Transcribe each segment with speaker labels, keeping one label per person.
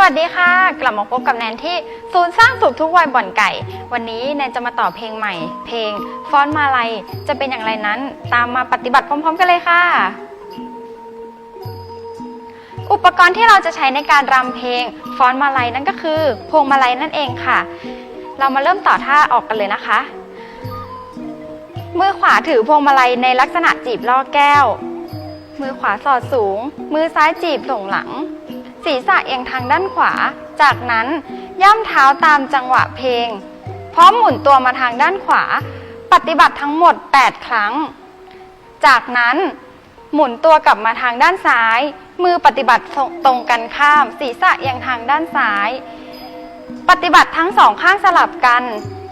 Speaker 1: วัสดีค่ะ กลับมาพบกับแนนที่ศูนย์สร้างสุขทุกวัยบ่อนไก่ วันนี้แนนจะมาต่อเพลงใหม่ เพลงฟ้อนมาลัยจะเป็นอย่างไรนั้น ตามมาปฏิบัติพร้อม ๆ กันเลยค่ะ อุปกรณ์ที่เราจะใช้ในการรำเพลงฟ้อนมาลัยนั่นก็คือ พวงมาลัยนั่นเองค่ะ เรามาเริ่มต่อท่าออกกันเลยนะคะ มือขวาถือพวงมาลัยในลักษณะจีบล่อแก้ว มือขวาสอดสูง มือซ้ายจีบส่งหลัง ศีรษะเอียงทางด้านขวา จากนั้นย่ำเท้าตามจังหวะเพลง พร้อมหมุนตัวมาทางด้านขวา ปฏิบัติทั้งหมด 8 ครั้ง จากนั้นหมุนตัวกลับมาทางด้านซ้าย มือปฏิบัติตรงกันข้าม ศีรษะเอียงทางด้านซ้าย ปฏิบัติทั้งสองข้างสลับกัน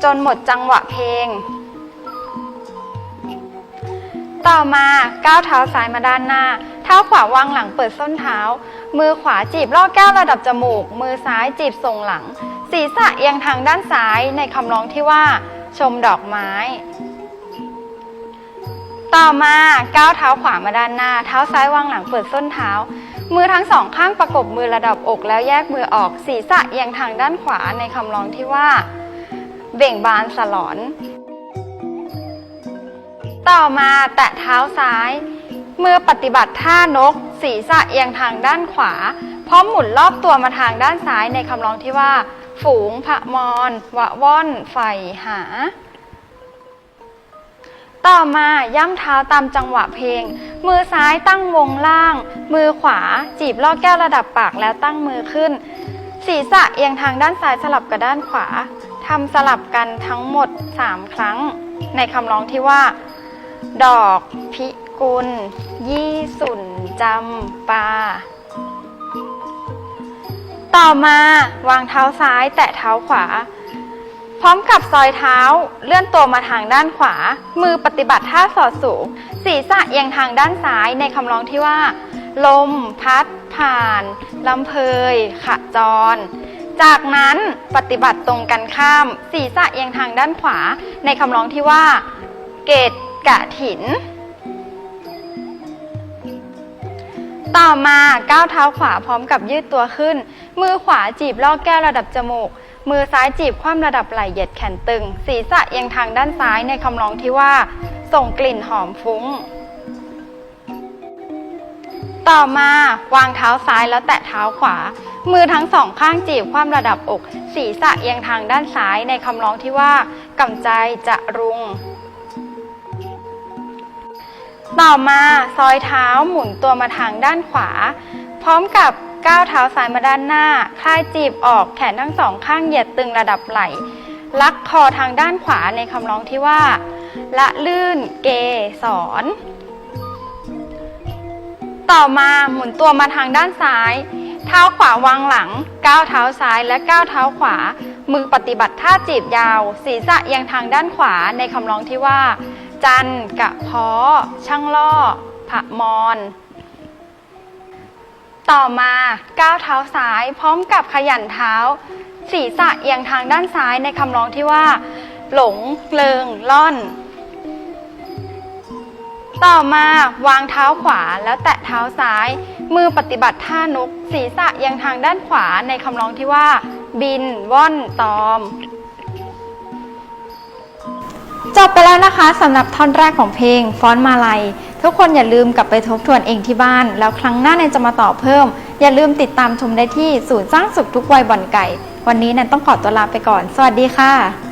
Speaker 1: จนหมดจังหวะเพลง ต่อมาก้าวเท้าซ้ายมาด้านหน้า เท้าขวาวางหลังเปิดส้นเท้า มือขวาจีบล่อแก้วระดับจมูก มือซ้ายจีบทรงหลัง ศีรษะเอียงทางด้านซ้ายในคำร้องที่ว่า ชมดอกไม้ ต่อมาก้าวเท้าขวามาด้านหน้า เท้าซ้ายวางหลังเปิดส้นเท้า มือทั้งสองข้างประกบมือระดับอกแล้วแยกมือออก ศีรษะเอียงทางด้านขวาในคำร้องที่ว่า เบ่งบานสลอน ต่อมาแตะเท้าซ้าย มือปฏิบัติท่านก ศีรษะเอียงทางด้านขวา พร้อมหมุนรอบตัวมาทางด้านซ้ายในคำร้องที่ว่า ฝูงพะมอนวะว่อนไฟหา ต่อมาย่ำเท้าตามจังหวะเพลง มือซ้ายตั้งวงล่าง มือขวาจีบล่อแก้วระดับปากแล้วตั้งมือขึ้น ศีรษะเอียงทางด้านซ้ายสลับกับด้านขวาทำสลับกันทั้งหมด 3 ครั้ง ในคำร้องที่ว่า ดอกพิกุลยี่สุน จำปา ต่อมาวางเท้าซ้ายแตะเท้าขวา พร้อมกับซอยเท้าเลื่อนตัวมาทางด้านขวา มือปฏิบัติท่าสอดสูง ศีรษะเอียงทางด้านซ้ายในคำร้องที่ว่า ลม พัด ผ่านลำเพยขะจร จากนั้นปฏิบัติตรงกันข้าม ศีรษะเอียงทางด้านขวา ในคำร้องที่ว่า เกตกะถิน ต่อมาก้าวเท้าขวาพร้อมกับยืดตัวขึ้น มือขวาจีบล่อแก้วระดับจมูก มือซ้ายจีบคว่ำระดับไหล่เหยียดแขนตึง ศีรษะเอียงทางด้านซ้ายในคำร้องที่ว่า ส่งกลิ่นหอมฟุ้ง ต่อมาวางเท้าซ้ายแล้วแตะเท้าขวา มือทั้งสองข้างจีบคว่ำระดับอก ศีรษะเอียงทางด้านซ้ายในคำร้องที่ว่ากำใจจะรุง ต่อมาซอยเท้าหมุนตัวมาทางด้านขวา พร้อมกับก้าวเท้าซ้ายมาด้านหน้า คลายจีบออกแขนทั้งสองข้างเหยียดตึงระดับไหล่ลักคอทางด้านขวาในคำร้องที่ว่า ละลื่นเกสอนต่อมาหมุนตัวมาทางด้านซ้าย เท้าขวาวางหลัง ก้าวเท้าซ้ายและก้าวเท้าขวา มือปฏิบัติท่าจีบยาว ศีรษะเอียงทางด้านขวาในคำร้องที่ว่า จันกะเพาะช่างล่อผะมอน ต่อมาก้าวเท้าซ้ายพร้อมกับขยันเท้า ศีรษะเอียงทางด้านซ้ายในคำร้องที่ว่า หลงเลิงล่อน ต่อมาวางเท้าขวาแล้วแตะเท้าซ้าย มือปฏิบัติท่านก ศีรษะเอียงทางด้านขวาในคำร้องที่ว่า บินว่อนตอม จบไปแล้วนะคะสำหรับท่อนแรกของเพลงฟ้อนมาลัย ทุกคนอย่าลืมกลับไปทบทวนเองที่บ้าน แล้วครั้งหน้าเนนจะมาต่อเพิ่ม อย่าลืมติดตามชมได้ที่ศูนย์สร้างสุขทุกวัยบ่อนไก่ วันนี้เนนต้องขอตัวลาไปก่อน สวัสดีค่ะ